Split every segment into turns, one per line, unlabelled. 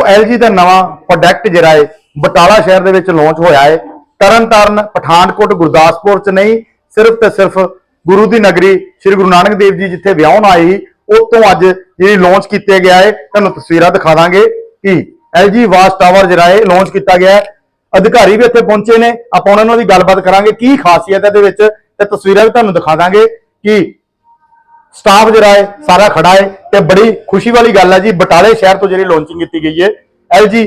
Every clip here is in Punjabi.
LG ਦਾ ਨਵਾਂ ਪ੍ਰੋਡਕਟ ਜਿਹੜਾ ਹੈ, ਬਟਾਲਾ ਸ਼ਹਿਰ ਦੇ ਵਿੱਚ ਲਾਂਚ ਹੋਇਆ ਹੈ। ਤਰਨਤਾਰਨ, ਪਠਾਨਕੋਟ, ਗੁਰਦਾਸਪੁਰ ਚ ਨਹੀਂ, ਸਿਰਫ ਤੇ ਸਿਰਫ ਗੁਰੂ ਦੀ ਨਗਰੀ ਸ੍ਰੀ ਗੁਰੂ ਨਾਨਕ ਦੇਵ ਜੀ ਜਿੱਥੇ ਵਿਆਹਣ ਆਏ ਸੀ ਉਤੋਂ ਅੱਜ ਜਿਹੜੀ ਲਾਂਚ ਕੀਤਾ ਗਿਆ ਹੈ, ਤੁਹਾਨੂੰ ਤਸਵੀਰਾਂ ਦਿਖਾ ਦਾਂਗੇ ਕਿ LG ਵਾਸ ਟਾਵਰ ਜਿਹੜਾ ਹੈ ਲਾਂਚ ਕੀਤਾ ਗਿਆ ਹੈ। ਅਧਿਕਾਰੀ ਵੀ ਇੱਥੇ ਪਹੁੰਚੇ ਨੇ, ਆਪਾਂ ਉਹਨਾਂ ਨਾਲ ਵੀ ਗੱਲਬਾਤ ਕਰਾਂਗੇ, ਕੀ ਖਾਸੀਅਤ ਹੈ ਇਹਦੇ ਵਿੱਚ, ਤੇ ਤਸਵੀਰਾਂ ਵੀ ਤੁਹਾਨੂੰ ਦਿਖਾ ਦਾਂਗੇ ਕਿ ਸਟਾਫ ਜਿਹੜਾ ਹੈ ਸਾਰਾ ਖੜਾ ਹੈ ਤੇ ਬੜੀ ਖੁਸ਼ੀ ਵਾਲੀ ਗੱਲ ਹੈ ਜੀ ਬਟਾਲੇ ਸ਼ਹਿਰ ਤੋਂ ਜਿਹੜੀ ਲਾਂਚਿੰਗ ਕੀਤੀ ਗਈ ਹੈ LG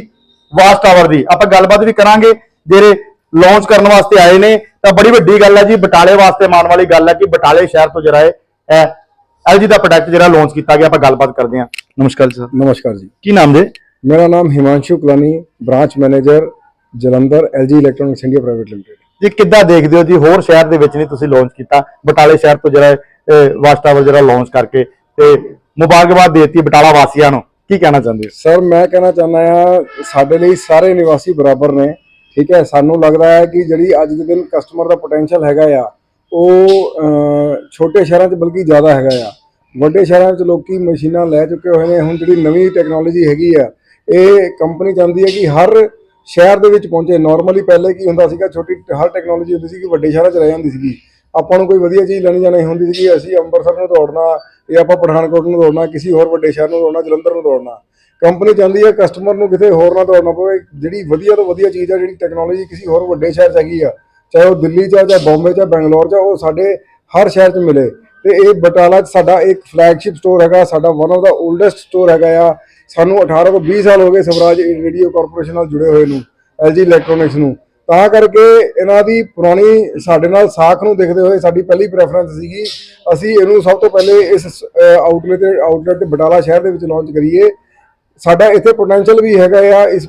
ਵਾਸ ਟਾਵਰ ਦੀ। ਆਪਾਂ ਗੱਲਬਾਤ ਵੀ ਕਰਾਂਗੇ ਜਿਹੜੇ ਲਾਂਚ ਕਰਨ ਵਾਸਤੇ ਆਏ ਨੇ ਤਾਂ ਬੜੀ ਵੱਡੀ ਗੱਲ ਹੈ ਜੀ ਬਟਾਲੇ ਵਾਸਤੇ ਮਾਣ ਵਾਲੀ ਗੱਲ ਹੈ ਕਿ ਬਟਾਲੇ ਸ਼ਹਿਰ ਤੋਂ ਜਿਹੜਾ ਹੈ LG ਦਾ ਪ੍ਰੋਡਕਟ ਜਿਹੜਾ ਲਾਂਚ ਕੀਤਾ ਗਿਆ ਆਪਾਂ ਗੱਲਬਾਤ ਕਰਦੇ ਹਾਂ। ਨਮਸਕਾਰ ਸਰ।
ਨਮਸਕਾਰ ਜੀ।
ਕੀ ਨਾਮ ਜੀ?
ਮੇਰਾ ਨਾਮ Himanshu Kalani branch manager Jalandhar LG electronics India private limited
ਜੀ ਕਿੱਦਾਂ ਦੇਖਦੇ ਹੋ ਜੀ? ਹੋਰ ਸ਼ਹਿਰ ਦੇ ਵਿੱਚ ਨਹੀਂ ਤੁਸੀਂ ਲਾਂਚ ਕੀਤਾ ਬਟਾਲੇ ਸ਼ਹਿਰ ਤੋਂ ਜਿਹੜਾ ਵਾਸ ਜਿਹੜਾ ਲਾਂਚ ਕਰਕੇ ਤੇ ਮੁਬਾਰਕਬਾਦ ਦੇਤੀ ਬਟਾਲਾ ਵਾਸੀਆਂ ਨੂੰ। ਕੀ ਕਹਿਣਾ ਚਾਹੁੰਦੇ
ਸਰ ਮੈਂ ਕਹਿਣਾ ਚਾਹੁੰਦਾ ਆ ਸਾਡੇ ਲਈ ਸਾਰੇ ਨਿਵਾਸੀ ਬਰਾਬਰ ਨੇ, ਠੀਕ ਹੈ? ਸਾਨੂੰ ਲੱਗਦਾ ਹੈ ਕਿ ਜਿਹੜੀ ਅੱਜ ਦੇ ਦਿਨ ਕਸਟਮਰ ਦਾ ਪੋਟੈਂਸ਼ੀਅਲ ਹੈਗਾ ਆ, ਉਹ ਛੋਟੇ ਸ਼ਹਿਰਾਂ 'ਚ ਬਲਕਿ ਜ਼ਿਆਦਾ ਹੈਗਾ ਆ। ਵੱਡੇ ਸ਼ਹਿਰਾਂ 'ਚ ਲੋਕੀ ਮਸ਼ੀਨਾਂ ਲੈ ਚੁੱਕੇ ਹੋਏ ਨੇ, ਹੁਣ ਜਿਹੜੀ ਨਵੀਂ ਟੈਕਨੋਲੋਜੀ ਹੈਗੀ ਆ, ਇਹ ਕੰਪਨੀ ਚਾਹੁੰਦੀ ਹੈ ਕਿ ਹਰ ਸ਼ਹਿਰ ਦੇ ਵਿੱਚ ਪਹੁੰਚੇ। ਨਾਰਮਲੀ ਪਹਿਲੇ ਕੀ ਹੁੰਦਾ ਸੀਗਾ, ਛੋਟੀ, ਹਰ ਟੈਕਨੋਲੋਜੀ ਹੁੰਦੀ ਸੀ ਕਿ ਵੱਡੇ ਸ਼ਹਿਰਾਂ 'ਚ ਰਹਿ ਜਾਂਦੀ ਸੀਗੀ। ਆਪਾਂ ਨੂੰ ਕੋਈ ਵਧੀਆ ਚੀਜ਼ ਲੈਣੀ ਜਾਣੀ ਹੁੰਦੀ ਸੀ ਅਸੀਂ ਅੰਮ੍ਰਿਤਸਰ ਨੂੰ ਦੌੜਨਾ ਜਾਂ ਆਪਾਂ ਪਠਾਨਕੋਟ ਨੂੰ ਦੌੜਨਾ ਕਿਸੇ ਹੋਰ ਵੱਡੇ ਸ਼ਹਿਰ ਨੂੰ ਦੌੜਨਾ ਜਲੰਧਰ ਨੂੰ ਦੌੜਨਾ। ਕੰਪਨੀ ਚਾਹੁੰਦੀ ਹੈ ਕਸਟਮਰ ਨੂੰ ਕਿਤੇ ਹੋਰ ਨਾ ਦੌੜਨਾ ਪਵੇ ਜਿਹੜੀ ਵਧੀਆ ਤੋਂ ਵਧੀਆ ਚੀਜ਼ ਆ ਜਿਹੜੀ ਟੈਕਨੋਲੋਜੀ ਕਿਸੇ ਹੋਰ ਵੱਡੇ ਸ਼ਹਿਰ 'ਚ ਹੈਗੀ ਆ ਚਾਹੇ ਉਹ ਦਿੱਲੀ 'ਚ ਆ ਚਾਹੇ ਬੰਬੇ 'ਚ ਆ ਬੈਂਗਲੌਰ 'ਚ ਆ, ਉਹ ਸਾਡੇ ਹਰ ਸ਼ਹਿਰ 'ਚ ਮਿਲੇ। ਤੇ ਇਹ ਬਟਾਲਾ 'ਚ ਸਾਡਾ ਇੱਕ ਫਲੈਗਸ਼ਿਪ ਸਟੋਰ ਹੈਗਾ ਸਾਡਾ one of the oldest store ਹੈਗਾ ਆ। ਸਾਨੂੰ 18 ਤੋਂ 20 ਸਾਲ ਹੋ ਗਏ ਸਵਰਾਜ ਰੇਡੀਓ ਕਾਰਪੋਰੇਸ਼ਨ ਨਾਲ ਜੁੜੇ ਹੋਏ ਨੂੰ LG ਇਲੈਕਟ੍ਰੋਨਿਕਸ ਨੂੰ। ਤਾਂ ਕਰਕੇ ਇਹਨਾਂ ਦੀ ਪੁਰਾਣੀ ਸਾਡੇ ਨਾਲ ਸਾਖ ਨੂੰ ਦੇਖਦੇ ਹੋਏ ਸਾਡੀ ਪਹਿਲੀ ਪ੍ਰੈਫਰੈਂਸ ਸੀਗੀ, ਅਸੀਂ ਇਹਨੂੰ ਸਭ ਤੋਂ ਪਹਿਲੇ ਇਸ ਆਊਟਲੈਟ ਆਊਟਲੈਟ ਬਟਾਲਾ ਸ਼ਹਿਰ ਦੇ ਵਿੱਚ ਲਾਂਚ ਕਰੀਏ। ਸਾਡਾ ਇੱਥੇ ਪੋਟੈਂਸ਼ੀਅਲ ਵੀ ਹੈਗਾ ਆ ਇਸ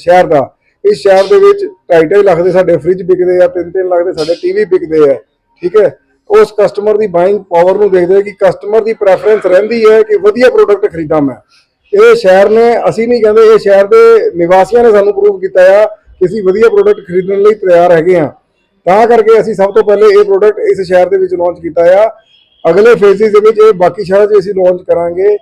ਸ਼ਹਿਰ ਦਾ। ਇਸ ਸ਼ਹਿਰ ਦੇ ਵਿੱਚ ਢਾਈ ਢਾਈ ਲੱਖ ਦੇ ਸਾਡੇ ਫ੍ਰਿਜ ਵਿਕਦੇ ਆ, ਤਿੰਨ ਤਿੰਨ ਲੱਖ ਦੇ ਸਾਡੇ ਟੀਵੀ ਵਿਕਦੇ ਆ, ਠੀਕ ਹੈ? ਉਸ ਕਸਟਮਰ ਦੀ ਬਾਇੰਗ ਪਾਵਰ ਨੂੰ ਦੇਖਦੇ ਹੋਏ ਕਿ ਕਸਟਮਰ ਦੀ ਪ੍ਰੈਫਰੈਂਸ ਰਹਿੰਦੀ ਹੈ ਕਿ ਵਧੀਆ ਪ੍ਰੋਡਕਟ ਖਰੀਦਾਂ ਮੈਂ। ਇਹ ਸ਼ਹਿਰ ਨੇ, ਅਸੀਂ ਨਹੀਂ ਕਹਿੰਦੇ, ਇਹ ਸ਼ਹਿਰ ਦੇ ਨਿਵਾਸੀਆਂ ਨੇ ਸਾਨੂੰ ਪ੍ਰੂਵ ਕੀਤਾ ਆ ਅਸੀਂ ਵਧੀਆ ਪ੍ਰੋਡਕਟ ਖਰੀਦਣ ਲਈ ਤਿਆਰ ਹੈਗੇ ਆ ਤਾਂ ਕਰਕੇ ਅਸੀਂ ਸਭ ਤੋਂ ਪਹਿਲੇ ਇਹ ਪ੍ਰੋਡਕਟ ਇਸ ਸ਼ਹਿਰ ਦੇ ਵਿੱਚ ਲਾਂਚ ਕੀਤਾ ਆ। ਅਗਲੇ ਫੇਜ਼ਿਸ ਦੇ ਵਿੱਚ ਇਹ ਬਾਕੀ ਸ਼ਹਿਰਾਂ 'ਚ ਅਸੀਂ ਲਾਂਚ ਕਰਾਂਗੇ।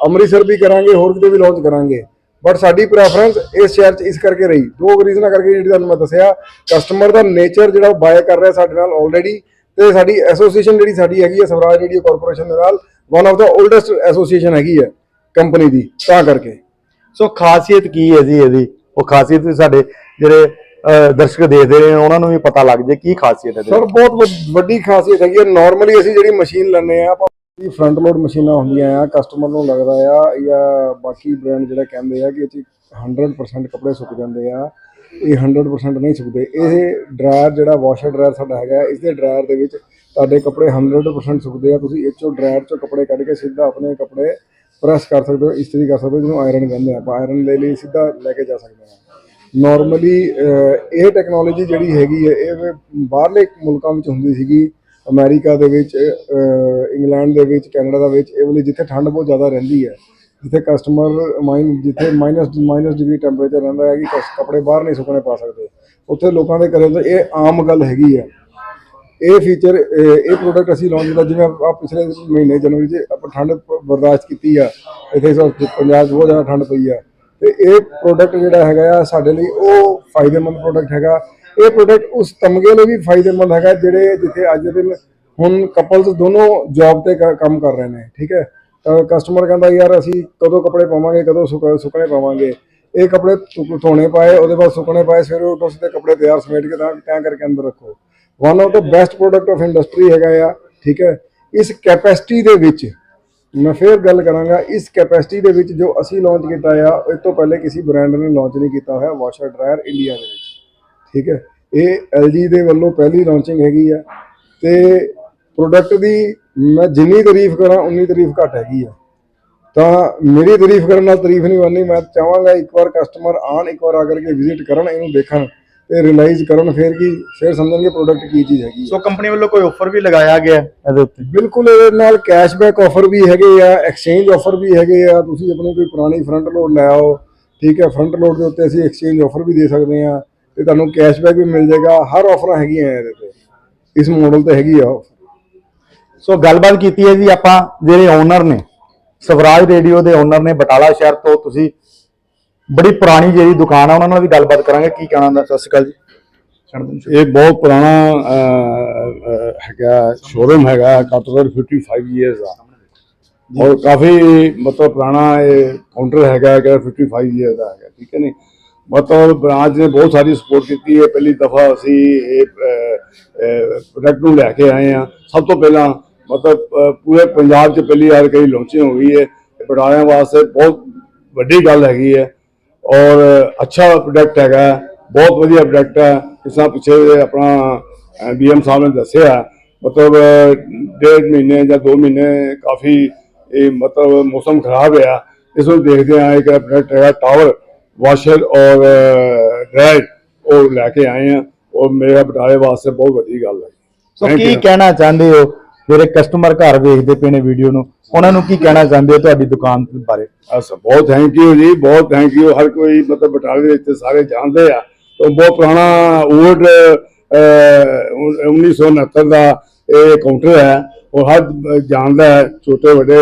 ਅੰਮ੍ਰਿਤਸਰ ਵੀ ਕਰਾਂਗੇ, ਹੋਰ ਕਿਤੇ ਵੀ ਲਾਂਚ ਕਰਾਂਗੇ। ਬਟ ਸਾਡੀ ਪ੍ਰੈਫਰੈਂਸ ਇਸ ਸ਼ਹਿਰ 'ਚ ਇਸ ਕਰਕੇ ਰਹੀ। ਦੋ ਰੀਜ਼ਨਾਂ ਕਰਕੇ ਜਿਹੜੀ ਤੁਹਾਨੂੰ ਮੈਂ ਦੱਸਿਆ ਕਸਟਮਰ ਦਾ ਨੇਚਰ ਜਿਹੜਾ ਉਹ ਬਾਏ ਕਰ ਰਿਹਾ ਸਾਡੇ ਨਾਲ ਆਲਰੇਡੀ ਤੇ ਸਾਡੀ ਐਸੋਸੀਏਸ਼ਨ ਜਿਹੜੀ ਸਾਡੀ ਹੈਗੀ ਹੈ ਸਵਰਾਜ ਰੇਡੀਓ ਕਾਰਪੋਰੇਸ਼ਨ ਦੇ ਨਾਲ one of the oldest association ਹੈਗੀ ਹੈ ਕੰਪਨੀ ਦੀ, ਤਾਂ ਕਰਕੇ।
ਸੋ ਖਾਸੀਅਤ ਕੀ ਹੈ ਜੀ ਇਹਦੀ? ਉਹ ਖਾਸੀਅਤ ਵੀ ਸਾਡੇ ਜਿਹੜੇ ਦਰਸ਼ਕ ਦੇਖਦੇ ਨੇ, ਉਹਨਾਂ ਨੂੰ ਵੀ ਪਤਾ ਲੱਗ ਜੇ ਕੀ ਖਾਸੀਅਤ ਹੈ
ਸਰ, ਬਹੁਤ ਵੱਡੀ ਖਾਸੀਅਤ ਹੈਗੀ ਹੈ। ਨਾਰਮਲੀ ਅਸੀਂ ਜਿਹੜੀ ਮਸ਼ੀਨ ਲੈਂਦੇ ਆ ਆਪਾਂ ਫਰੰਟ ਲੋਡ ਮਸ਼ੀਨਾਂ ਹੁੰਦੀਆਂ ਆ ਕਸਟਮਰ ਨੂੰ ਲੱਗਦਾ ਆ, ਜਾਂ ਬਾਕੀ ਬ੍ਰਾਂਡ ਜਿਹੜਾ ਕਹਿੰਦੇ ਆ ਕਿ ਇਹ 'ਚ 100% ਕੱਪੜੇ ਸੁੱਕ ਜਾਂਦੇ ਆ। ਇਹ 100% ਨਹੀਂ ਸੁੱਕਦੇ। ਇਹ ਡਰਾਇਰ ਜਿਹੜਾ ਵਾਸ਼ਰ ਡਰਾਇਰ ਸਾਡਾ ਹੈਗਾ, ਇਸ ਦੇ ਡਰਾਇਰ ਦੇ ਵਿੱਚ ਤੁਹਾਡੇ ਕੱਪੜੇ 100% ਸੁੱਕਦੇ ਆ। ਤੁਸੀਂ ਇਹ ਚੋਂ ਡਰਾਇਰ ਚੋਂ ਕੱਪੜੇ ਕੱਢ ਕੇ ਸਿੱਧਾ ਆਪਣੇ ਕੱਪੜੇ ਪ੍ਰੈਸ ਕਰ ਸਕਦੇ ਹੋ, ਇਸਤਰੀ ਕਰ ਸਕਦੇ ਹੋ, ਜਿਹਨੂੰ ਆਇਰਨ ਕਹਿੰਦੇ ਆ। ਆਪਾਂ ਆਇਰਨ ਲੈ ਲਈ, ਸਿੱਧਾ ਲੈ ਕੇ ਜਾ ਸਕਦੇ ਹਾਂ। ਨਾਰਮਲੀ ਇਹ ਟੈਕਨੋਲੋਜੀ ਜਿਹੜੀ ਹੈਗੀ ਹੈ, ਇਹ ਬਾਹਰਲੇ ਮੁਲਕਾਂ ਵਿੱਚ ਹੁੰਦੀ ਸੀਗੀ। ਅਮਰੀਕਾ ਦੇ ਵਿੱਚ ਇੰਗਲੈਂਡ ਦੇ ਵਿੱਚ, ਕੈਨੇਡਾ ਦੇ ਵਿੱਚ, ਇਹ ਵਾਲੀ ਜਿੱਥੇ ਠੰਡ ਬਹੁਤ ਜ਼ਿਆਦਾ ਰਹਿੰਦੀ ਹੈ, ਜਿੱਥੇ ਕਸਟਮਰ ਮਾਈਨ ਜਿੱਥੇ ਮਾਈਨਸ ਮਾਈਨਸ ਡਿਗਰੀ ਟੈਂਪਰੇਚਰ ਰਹਿੰਦਾ ਹੈ ਕਿ ਕਸ- ਕੱਪੜੇ ਬਾਹਰ ਨਹੀਂ ਸੁੱਕਣੇ ਪਾ ਸਕਦੇ। ਉੱਥੇ ਲੋਕਾਂ ਦੇ ਘਰੇ ਇਹ ਆਮ ਗੱਲ ਹੈਗੀ ਹੈ। ਇਹ ਫੀਚਰ ਇਹ ਪ੍ਰੋਡਕਟ ਅਸੀਂ ਲਾਂਚ ਕੀਤਾ ਜਿਵੇਂ ਆ ਪਿਛਲੇ ਮਹੀਨੇ ਜਨਵਰੀ 'ਚ ਆਪਾਂ ਠੰਡ ਬਰਦਾਸ਼ਤ ਕੀਤੀ ਆ। ਇੱਥੇ ਪੰਜਾਬ 'ਚ ਬਹੁਤ ਜ਼ਿਆਦਾ ਠੰਡ ਪਈ ਆ। ਤੇ ਇਹ ਪ੍ਰੋਡਕਟ ਜਿਹੜਾ ਹੈਗਾ ਆ, ਸਾਡੇ ਲਈ ਉਹ ਫਾਇਦੇਮੰਦ ਪ੍ਰੋਡਕਟ ਹੈਗਾ। ਇਹ ਪ੍ਰੋਡਕਟ ਉਸ ਤਮਗੇ ਲਈ ਵੀ ਫਾਇਦੇਮੰਦ ਹੈਗਾ ਜਿਹੜੇ ਜਿੱਥੇ ਅੱਜ ਦੇ ਦਿਨ ਹੁਣ ਕਪਲਸ ਦੋਨੋਂ ਜੌਬ ਤੇ ਕ- ਕੰਮ ਕਰ ਰਹੇ ਨੇ, ਠੀਕ ਹੈ? ਤਾਂ ਕਸਟਮਰ ਕਹਿੰਦਾ, ਯਾਰ ਅਸੀਂ ਕਦੋਂ ਕੱਪੜੇ ਪਾਵਾਂਗੇ, ਕਦੋਂ ਸੁੱਕ- ਸੁੱਕਣੇ ਪਾਵਾਂਗੇ? ਇਹ ਕੱਪੜੇ ਧੁ- ਧੋਣੇ ਪਾਏ, ਉਹਦੇ ਬਾਅਦ ਸੁੱਕਣੇ ਪਾਏ, ਸਵੇਰੇ ਉੱਠੋ, ਸਿੱਧੇ ਕੱਪੜੇ ਤਿਆਰ ਸਮੇਟ ਕੇ ਤਾਂ ਤੈਅ ਕਰਕੇ ਅੰਦਰ ਰੱਖੋ। One of the best product of industry ਹੈਗਾ ਆ, ਠੀਕ ਹੈ? ਇਸ ਕੈਪੈਸਿਟੀ ਦੇ ਵਿੱਚ, ਮੈਂ ਫੇਰ ਗੱਲ ਕਰਾਂਗਾ, ਇਸ ਕੈਪੈਸਿਟੀ ਦੇ ਵਿੱਚ ਜੋ ਅਸੀਂ ਲਾਂਚ ਕੀਤਾ ਆ, ਇਸ ਤੋਂ ਪਹਿਲੇ ਕਿਸੇ ਬ੍ਰਾਂਡ ਨੇ ਲਾਂਚ ਨਹੀਂ ਕੀਤਾ ਹੋਇਆ ਵਾਸ਼ਰ ਡਰਾਇਰ ਇੰਡੀਆ ਦੇ ਵਿੱਚ, ਠੀਕ ਹੈ? ਇਹ LG ਦੇ ਵੱਲੋਂ ਪਹਿਲੀ ਲਾਂਚਿੰਗ ਹੈਗੀ ਆ, ਤੇ ਪ੍ਰੋਡਕਟ ਦੀ ਮੈਂ ਜਿੰਨੀ ਤਾਰੀਫ ਕਰਾਂ, ਉਨੀ ਤਾਰੀਫ ਘੱਟ ਹੈਗੀ ਆ। ਤਾਂ ਮੇਰੀ ਤਾਰੀਫ ਕਰਨ ਨਾਲ ਤਾਰੀਫ ਨਹੀਂ ਬਣਨੀ, ਮੈਂ ਚਾਹਾਂਗਾ ਇੱਕ ਵਾਰ ਕਸਟਮਰ ਆਣ ਇੱਕ ਵਾਰ ਆ ਕਰਕੇ ਵਿਜ਼ਿਟ ਕਰਨ, ਇਹਨੂੰ ਦੇਖਣ। ਤੇ ਰਿਅਲਾਈਜ਼ ਕਰਨ ਫਿਰ ਕੀ? ਫਿਰ ਸਮਝਣਗੇ ਪ੍ਰੋਡਕਟ ਕੀ ਚੀਜ਼ ਹੈਗੀ
ਸੋ ਕੰਪਨੀ ਵੱਲੋਂ ਕੋਈ ਆਫਰ ਵੀ ਲਗਾਇਆ ਗਿਆ ਹੈ ਇਹਦੇ ਉੱਤੇ?
ਬਿਲਕੁਲ ਇਹਦੇ ਨਾਲ ਕੈਸ਼ਬੈਕ ਆਫਰ ਵੀ ਹੈਗੇ ਆ ਐਕਸਚੇਂਜ ਆਫਰ ਵੀ ਹੈਗੇ ਆ। ਤੁਸੀਂ ਆਪਣੀ ਕੋਈ ਪੁਰਾਣੀ ਫਰੰਟ ਲੋਡ ਲੈ ਆਓ ਠੀਕ ਹੈ ਫਰੰਟ ਲੋਡ ਦੇ ਉੱਤੇ ਅਸੀਂ ਐਕਸਚੇਂਜ ਆਫਰ ਵੀ ਦੇ ਸਕਦੇ ਆ ਤੇ ਤੁਹਾਨੂੰ ਕੈਸ਼ਬੈਕ ਵੀ ਮਿਲ ਜਾਏਗਾ। ਹਰ ਆਫਰਾਂ ਹੈਗੀਆਂ ਇਹਦੇ ਤੇ। ਇਸ ਮਾਡਲ ਤੇ ਹੈਗੀ ਆ।
ਸੋ ਗੱਲਬਾਤ ਕੀਤੀ ਹੈ ਜੀ ਆਪਾਂ ਜਿਹੜੇ ਓਨਰ ਨੇ ਸਵਰਾਜ ਰੇਡੀਓ ਦੇ ਓਨਰ ਨੇ ਬਟਾਲਾ ਸ਼ਹਿਰ ਤੋਂ। ਤੁਸੀਂ ਬੜੀ ਪੁਰਾਣੀ ਜਿਹੜੀ ਦੁਕਾਨ ਆ ਉਹਨਾਂ ਨਾਲ ਵੀ ਗੱਲਬਾਤ ਕਰਾਂਗੇ। ਕੀ ਕਹਿਣਾ ਹੁੰਦਾ? ਸਤਿ ਸ਼੍ਰੀ ਅਕਾਲ ਜੀ।
ਇਹ ਬਹੁਤ ਪੁਰਾਣਾ ਅਹ, ਅਹ, ਹੈਗਾ ਸ਼ੋਰੂਮ ਹੈਗਾ ਕਾਟਰ 55 ਇਅਰਸ ਦਾ। ਔਰ ਕਾਫੀ ਮਤਲਬ ਪੁਰਾਣਾ ਇਹ ਕਾਊਂਟਰ ਹੈਗਾ ਕਿ 55 ਇਅਰਸ ਦਾ ਹੈਗਾ ਠੀਕ ਹੈ ਨਹੀਂ ਮਤਲਬ ਬ੍ਰਾਂਚ ਨੇ ਬਹੁਤ ਸਾਰੀ ਸਪੋਰਟ ਕੀਤੀ। ਹੈ ਪਹਿਲੀ ਦਫਾ ਅਸੀਂ ਇਹ ਪ੍ਰੋਡਕਟ ਨੂੰ ਲੈ ਕੇ ਆਏ ਆ ਸਭ ਤੋਂ ਪਹਿਲਾਂ ਮਤਲਬ ਪੂਰੇ ਪੰਜਾਬ 'ਚ ਪਹਿਲੀ ਵਾਰ ਕਈ ਲਾਂਚਿੰਗ ਹੋ ਗਈ ਹੈ। ਇਹ ਵਾਸਤੇ ਬਹੁਤ ਵੱਡੀ ਗੱਲ ਹੈਗੀ ਹੈ। ਔਰ ਅੱਛਾ ਪ੍ਰੋਡਕਟ ਹੈਗਾ ਬਹੁਤ ਵਧੀਆ ਪ੍ਰੋਡਕਟ ਹੈ। ਤਰ੍ਹਾਂ ਪਿੱਛੇ ਆਪਣਾ ਬੀਐਮ ਸਾਹਿਬ ਨੇ ਦੱਸਿਆ ਮਤਲਬ ਡੇਢ ਮਹੀਨੇ ਜਾਂ 2 ਮਹੀਨੇ ਕਾਫੀ ਇਹ ਮਤਲਬ ਮੌਸਮ ਖਰਾਬ ਹੈ ਇਸ ਨੂੰ ਦੇਖਦੇ ਆ ਇੱਕ ਪ੍ਰੋਡਕਟ ਹੈਗਾ ਟਾਵਰ ਵਾਸ਼ਰ ਔਰ ਡਰਾਇਰ ਉਹ ਲੈ ਕੇ ਆਏ ਆ। ਉਹ ਮੇਰਾ ਬਟਾਲੇ ਵਾਸਤੇ ਬਹੁਤ ਵੱਡੀ ਗੱਲ ਹੈ।
ਸੋ ਕੀ. ਕਹਿਣਾ ਚਾਹੁੰਦੇ ਹੋ? ਜਿਹੜੇ ਕਸਟਮਰ ਘਰ ਵੇਖਦੇ ਪਏ ਨੇ ਵੀਡੀਓ ਨੂੰ, ਉਹਨਾਂ ਨੂੰ ਕੀ ਕਹਿਣਾ ਚਾਹੁੰਦੇ ਹੋ ਤੁਹਾਡੀ ਦੁਕਾਨ ਬਾਰੇ?
ਅਸ, ਬਹੁਤ ਥੈਂਕ ਯੂ ਜੀ, ਬਹੁਤ ਥੈਂਕ ਯੂ ਹਰ ਕੋਈ ਮਤਲਬ ਬਟਾਲੇ ਵਿੱਚ ਸਾਰੇ ਜਾਣਦੇ ਆ। ਤਾਂ ਬਹੁਤ ਪੁਰਾਣਾ ਓਲਡ 1969 ਦਾ ਇਹ ਕਾਊਂਟਰ ਹੈ। ਉਹ ਹਰ ਜਾਣਦਾ ਹੈ, ਛੋਟੇ, ਵੱਡੇ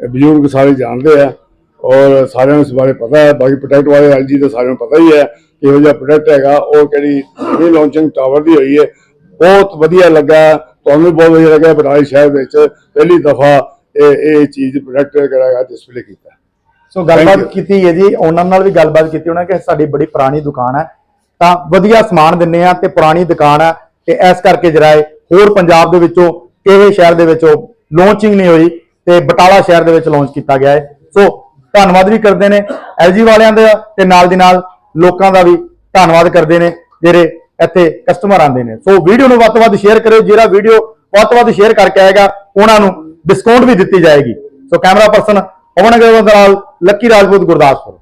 ਬਜ਼ੁਰਗ ਸਾਰੇ ਜਾਣਦੇ ਆ। ਔਰ ਸਾਰਿਆਂ ਨੂੰ ਇਸ ਬਾਰੇ ਪਤਾ ਹੈ। ਬਾਕੀ ਪ੍ਰੋਡਕਟ ਵਾਲੇ ਐਲਜੀ ਦਾ ਸਾਰਿਆਂ ਨੂੰ ਪਤਾ ਹੀ ਹੈ ਇਹੋ ਜਿਹਾ ਪ੍ਰੋਡਕਟ ਹੈਗਾ। ਉਹ ਕਿਹੜੀ ਨਵੀਂ ਲਾਂਚਿੰਗ ਟਾਵਰ ਦੀ ਹੋਈ ਹੈ, ਬਹੁਤ ਵਧੀਆ ਲੱਗਾ। ਤੁਹਾਨੂੰ ਵੀ ਬਹੁਤ ਵਧੀਆ ਲੱਗਾ ਬਟਾਲੇ ਸ਼ਹਿਰ ਵਿੱਚ ਪਹਿਲੀ ਦਫਾ ਇਹ ਇਹ ਚੀਜ਼ ਪ੍ਰੋਡਕਟ ਹੈਗਾ ਡਿਸਪਲੇ ਕੀਤਾ।
ਸੋ ਗੱਲਬਾਤ. ਕੀਤੀ ਹੈ ਜੀ ਉਹਨਾਂ ਨਾਲ ਵੀ ਗੱਲਬਾਤ ਕੀਤੀ ਉਹਨਾਂ ਕਿ ਸਾਡੀ ਬੜੀ ਪੁਰਾਣੀ ਦੁਕਾਨ ਹੈ। ਤਾਂ ਵਧੀਆ ਸਮਾਨ ਦਿੰਨੇ ਆ ਤੇ ਪੁਰਾਣੀ ਦੁਕਾਨ ਹੈ ਤੇ ਇਸ ਕਰਕੇ ਹੈ ਹੋਰ ਪੰਜਾਬ ਦੇ ਵਿੱਚੋਂ ਕਿਸੇ ਸ਼ਹਿਰ ਦੇ ਵਿੱਚੋਂ ਲਾਂਚਿੰਗ ਨਹੀਂ ਹੋਈ ਤੇ ਬਟਾਲਾ ਸ਼ਹਿਰ ਦੇ ਵਿੱਚ ਲਾਂਚ ਕੀਤਾ ਗਿਆ ਹੈ। ਸੋ ਧੰਨਵਾਦ ਵੀ ਕਰਦੇ ਨੇ ਐਲਜੀ ਵਾਲਿਆਂ ਦਾ ਤੇ ਨਾਲ ਦੀ ਨਾਲ ਲੋਕਾਂ ਦਾ ਵੀ ਧੰਨਵਾਦ ਕਰਦੇ ਨੇ ਜਿਹੜੇ ਇੱਥੇ ਕਸਟਮਰ ਆਉਂਦੇ ਨੇ। ਸੋ ਵੀਡੀਓ ਨੂੰ ਵੱਧ ਤੋਂ ਵੱਧ ਸ਼ੇਅਰ ਕਰਿਓ। ਜਿਹੜਾ ਵੀਡੀਓ ਵੱਧ ਤੋਂ ਵੱਧ ਸ਼ੇਅਰ ਕਰਕੇ ਆਏਗਾ, ਉਹਨਾਂ ਨੂੰ ਡਿਸਕਾਊਂਟ ਵੀ ਦਿੱਤੀ ਜਾਏਗੀ। So camera person Pawan Agarwal ਦੇ ਲੱਕੀ ਰਾਜਪੂਤ ਗੁਰਦਾਸਪੁਰ।